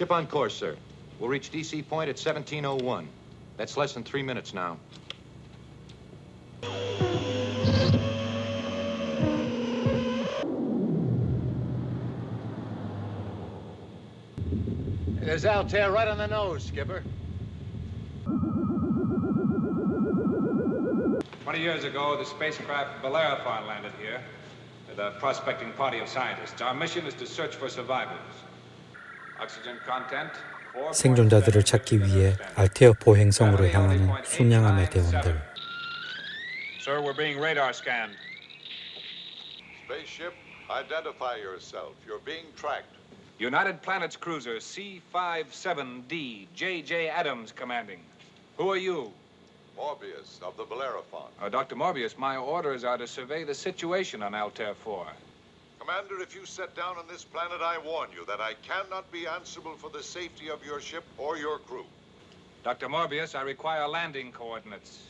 Ship on course, sir. We'll reach DC Point at 1701. That's less than three minutes now. There's Altair right on the nose, Skipper. Twenty years ago, the spacecraft Bellerophon landed here with a prospecting party of scientists. Our mission is to search for survivors. Oxygen content. 4.7 생존자들을 찾기 위해 알테어 포행성으로 향하는 순양함의 대원들. Sir, we're being radar scanned. Spaceship, identify yourself. You're being tracked. United Planets cruiser C-57D, J.J. Adams commanding. Who are you? Morbius of the Bellerophon. Uh, Dr. Morbius, my orders are to survey the situation on Altair 4. Commander, if you set down on this planet, I warn you that I cannot be answerable for the safety of your ship or your crew. Dr. Morbius, I require landing coordinates.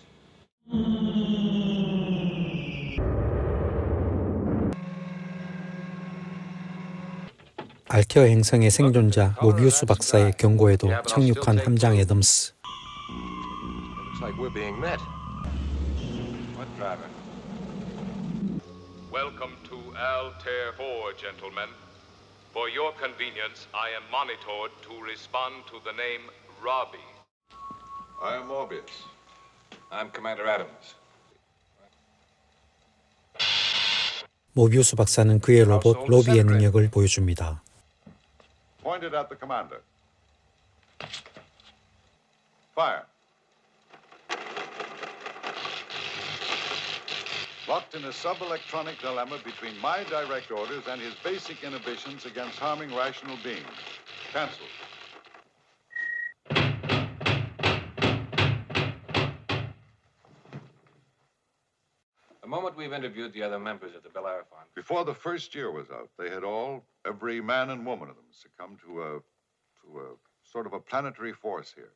알테어 행성의 생존자 모비우스 박사의 경고에도 착륙한 함장 애덤스. Looks like we're being met. What driver? Welcome to Altair 4, gentlemen. For your convenience, I am monitored to respond to the name Robbie. I am Morbius. I'm Commander Adams. 모비우스 박사는 그의 로봇 로비의 능력을 보여줍니다. Pointed at the commander. Fire. Locked in a sub-electronic dilemma between my direct orders and his basic inhibitions against harming rational beings. Cancelled. The moment we've interviewed the other members of the Bellerophon, Before the first year was out, they had all, every man and woman of them, succumbed to a, to a sort of a planetary force here.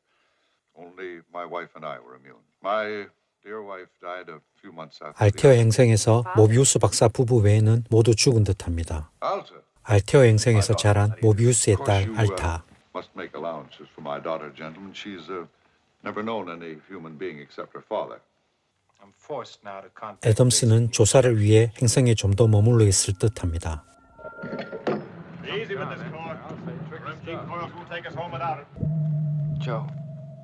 Only my wife and I were immune. My dear wife died a few months after. the 알테어 행성에서 모비우스 박사 부부 외에는 모두 죽은 듯합니다. 알테어 행성에서 자란 모비우스의 딸 uh, 알타. uh. 애덤스는 조사를 위해 행성에 좀 더 머물러 있을 듯합니다. Joe.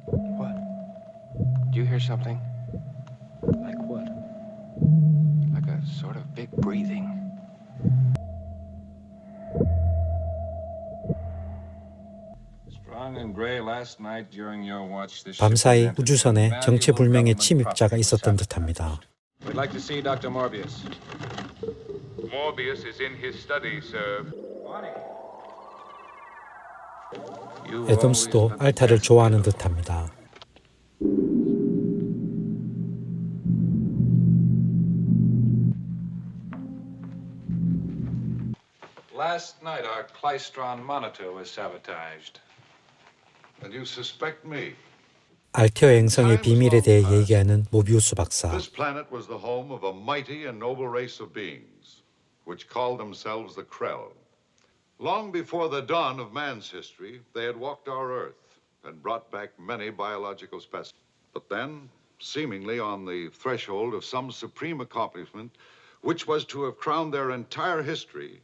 What? Do you hear something? Like what? Like a sort of big breathing. Strong and gray last night during your watch. This ship 밤사이 우주선에 정체불명의 침입자가 있었던 듯합니다. We'd like to see Dr. Morbius. Morbius is in his study, sir. Had 알타를 the 좋아하는 듯합니다. Last night, our Klystron monitor was sabotaged. And you suspect me? 알테어 행성의 비밀에 대해 얘기하는 모비우스 박사. This planet was the home of a mighty and noble race of beings, which called themselves the Krell. Long before the dawn of man's history, they had walked our Earth and brought back many biological specimens. But then, seemingly on the threshold of some supreme accomplishment, which was to have crowned their entire history,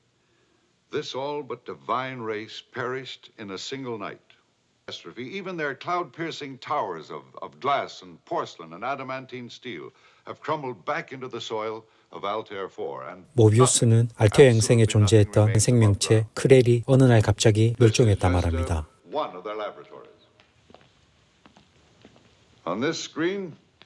this all but divine race perished in a single night. Catastrophe, even their cloud piercing towers of, of glass and porcelain and adamantine steel have crumbled back into the soil of Altair 4. And 모비우스는 알테어 행성에 존재했던 생명체 크렐이 어느 날 갑자기 멸종했다 말합니다. One of their laboratories. On this screen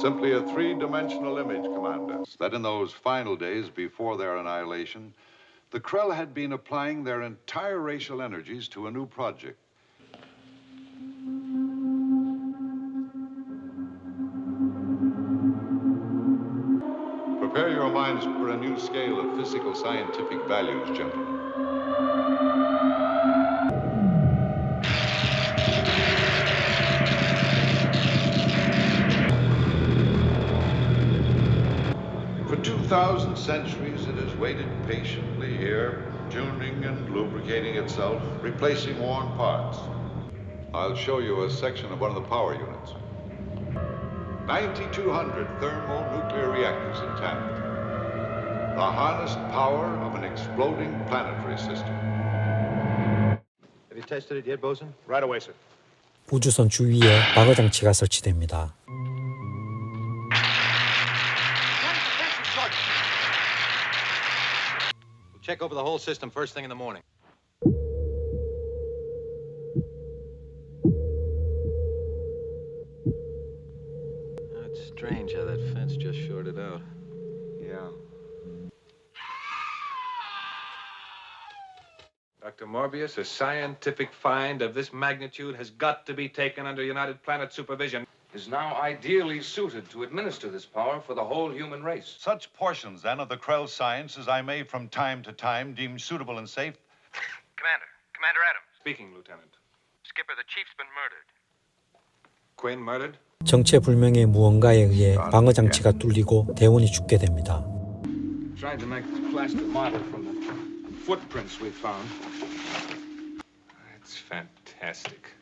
Simply a three dimensional image, Commander. That in those final days before their annihilation, the Krell had been applying their entire racial energies to a new project. Prepare your minds for a new scale of physical scientific values, gentlemen. For 2,000 centuries, it has waited patiently here, tuning and lubricating itself, replacing worn parts. I'll show you a section of one of the power units. 9,200 thermonuclear reactors in tandem. The harnessed power of an exploding planetary system. Have you tested it yet, Bosun? Right away, sir. 우주선 주위에 방어 장치가 설치됩니다. Check over the whole system first thing in the morning. That's strange how that fence just shorted out. Yeah. Dr. Morbius, a scientific find of this magnitude has got to be taken under United Planet supervision is now ideally suited to administer this power for the whole human race. Such portions, then, of the Krell science as I may from time to time deem suitable and safe Commander, Commander Adams. Speaking, Lieutenant. Skipper, the chief's been murdered. Quinn murdered? 정체불명의 무언가에 의해 방어 장치가 뚫리고 대원이 죽게 됩니다. Tried to make this plastic model from the footprints we found. That's fantastic.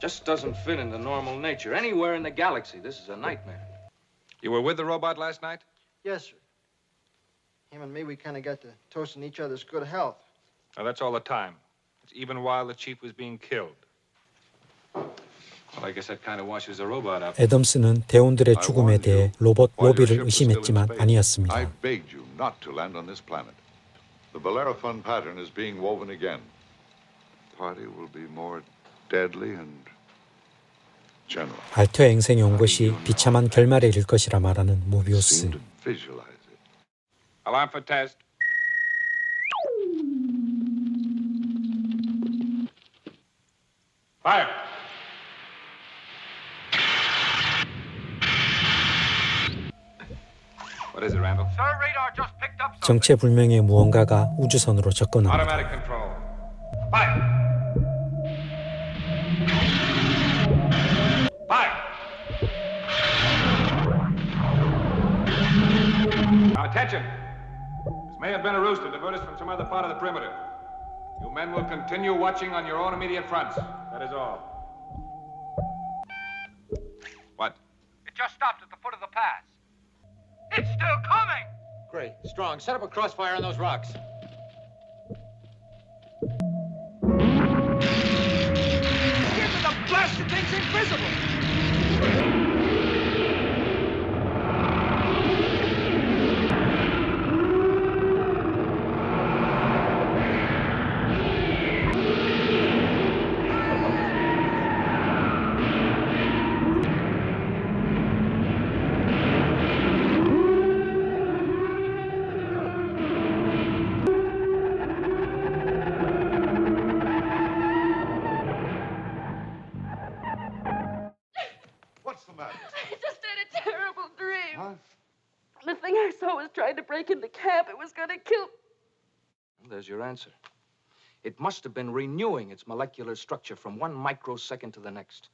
Just doesn't fit into normal nature. Anywhere in the galaxy, this is a nightmare. You were with the robot last night? Yes, sir. Him and me, we kind of got to toasting each other's good health. Now, that's all the time. It's even while the chief was being killed. Well, I guess that kind of washes the robot up. 애덤스는 대원들의 죽음에 대해 로봇 로비를 의심했지만 I 아니었습니다. begged you not to land on this planet. The Bellerophon pattern is being woven again. Party will be more deadly and general. 알터 행성에 온 것이 비참한 결말에 이를 것이라 말하는 모비우스. Seem to visualize it. Alarm for test. Fire! What is it, Randall? Sir, radar just picked up something. 정체불명의 무언가가 우주선으로 접근합니다. Attention! This may have been a ruse to divert us from some other part of the perimeter. You men will continue watching on your own immediate fronts. That is all. What? It just stopped at the foot of the pass. It's still coming! Great. Strong, set up a crossfire on those rocks. Skipper, the blasted thing's invisible! matter? I just had a terrible dream. The thing I saw was trying to break into camp. It was going to kill. There's your answer. It must have been renewing its molecular structure from one microsecond to the next.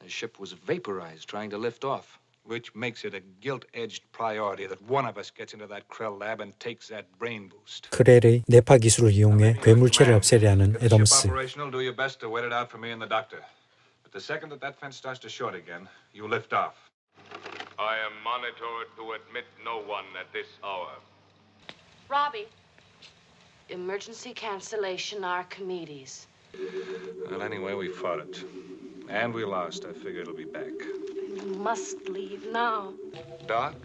The ship was vaporized trying to lift off. Which makes it a gilt-edged priority that one of us gets into that Krell lab and takes that brain boost. 크렐의 뇌파 기술을 이용해 괴물체를 없애려 하는 Get the ship 애덤스. operational, do your best to wait it out for me and the doctor. But the second that that fence starts to short again, you lift off. I am monitored to admit no one at this hour. Robbie. Emergency cancellation Archimedes. Well, anyway, we fought it. And we lost. I figure it'll be back. You must leave now. Doc?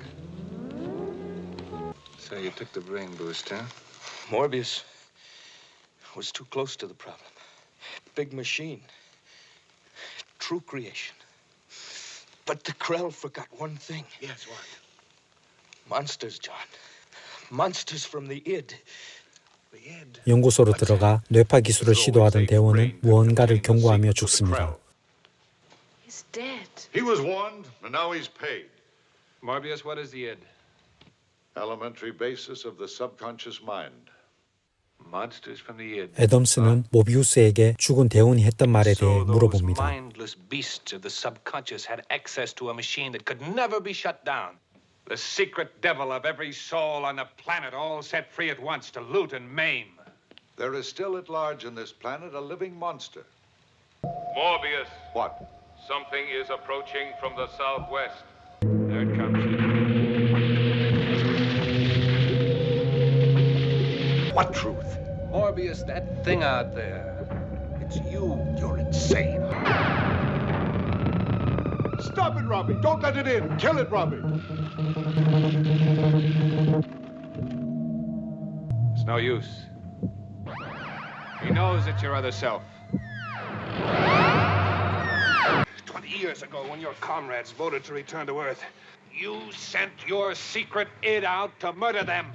So you took the brain boost, huh? Morbius was too close to the problem. Big machine True creation. But the Krell forgot one thing. Yes, what? Monsters, John. Monsters from the id. The id. 연구소로 들어가 뇌파 기술을 시도하던 대원은 무언가를 경고하며 죽습니다. He's dead. He was warned, and now he's paid. Morbius, what is the id? elementary basis of the subconscious mind. Monsters from the id. 애덤스는 모비우스에게 죽은 대운이 했던 말에 대해 So those 물어봅니다. mindless beasts of the subconscious had access to a machine that could never be shut down. The secret devil of every soul on the planet, all set free at once to loot and maim. There is still at large in this planet a living monster. Morbius, What? something is approaching from the southwest. What truth? Morbius, that thing out there. It's you. You're insane. Stop it, Robbie. Don't let it in. Kill it, Robbie. It's no use. He knows it's your other self. Twenty years ago, when your comrades voted to return to Earth, you sent your secret id out to murder them.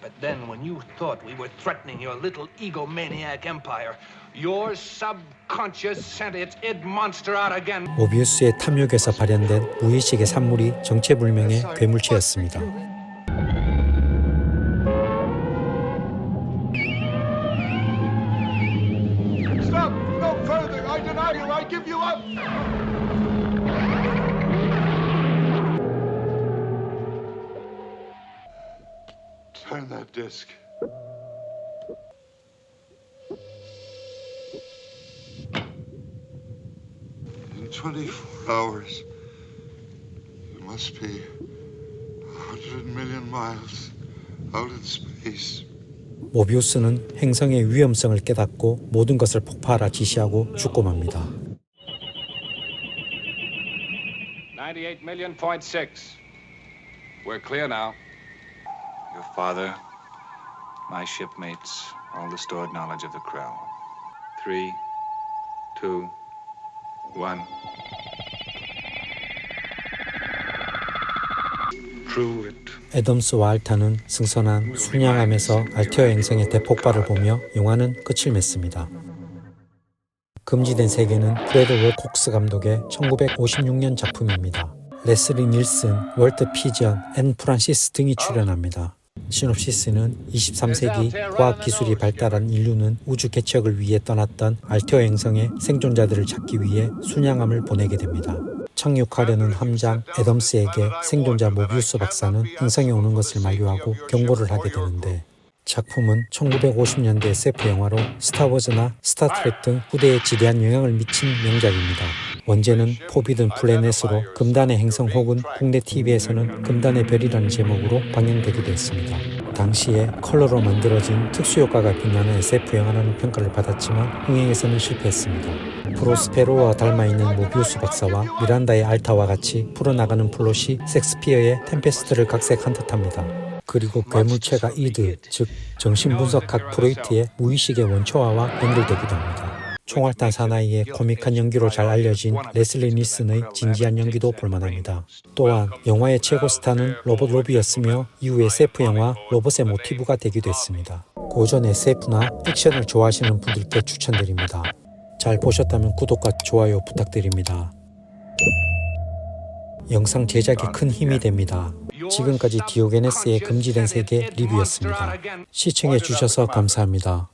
But then, when you thought we were threatening your little egomaniac empire, your subconscious sent its id monster out again. 모비우스의 탐욕에서 발현된 무의식의 산물이 정체불명의 괴물체였습니다. Stop. No further. I deny you. I give you up. Disc. In 24 hours, you must be a hundred million miles out in space. 모비우스는 행성의 위험성을 깨닫고 모든 것을 폭파하라 지시하고 죽고 맙니다. 98 million point six. We're clear now. Your father, my shipmates, all the stored knowledge of the Krell. Three, two, one. Prove it. 애덤스 와 알타는 승선한 순양함에서 알테어 행성의 대폭발을 보며 영화는 끝을 맺습니다. 금지된 세계는 프레드 월 콕스 감독의 1956년 작품입니다. 레슬리 닐슨, 월트 피전, 앤 프란시스 등이 출연합니다. 시놉시스는 23세기 과학 기술이 발달한 인류는 우주 개척을 위해 떠났던 알테어 행성의 생존자들을 찾기 위해 순양함을 보내게 됩니다. 착륙하려는 함장 애덤스에게 생존자 모비우스 박사는 행성에 오는 것을 만류하고 경고를 하게 되는데 작품은 1950년대 SF 영화로 스타워즈나 스타트렉 등 후대에 지대한 영향을 미친 명작입니다. 원제는 포비든 플래넷으로 금단의 행성 혹은 국내 TV에서는 금단의 별이라는 제목으로 방영되기도 했습니다. 당시에 컬러로 만들어진 특수효과가 빛나는 SF 영화라는 평가를 받았지만 흥행에서는 실패했습니다. 프로스페로와 닮아있는 모비우스 박사와 미란다의 알타와 같이 풀어나가는 플롯이 섹스피어의 템페스트를 각색한 듯합니다. 그리고 괴물체가 이드, 즉 정신분석학 프로이트의 무의식의 원초화와 연결되기도 합니다. 총알탄 사나이의 코믹한 연기로 잘 알려진 레슬리 닐슨의 진지한 연기도 볼만합니다. 또한 영화의 최고 스타는 로봇 로비였으며 이후 SF 영화 로봇의 모티브가 되기도 했습니다. 고전 SF나 액션을 좋아하시는 분들께 추천드립니다. 잘 보셨다면 구독과 좋아요 부탁드립니다. 영상 제작에 큰 힘이 됩니다. 지금까지 디오게네스의 금지된 세계 리뷰였습니다. 시청해 주셔서 감사합니다.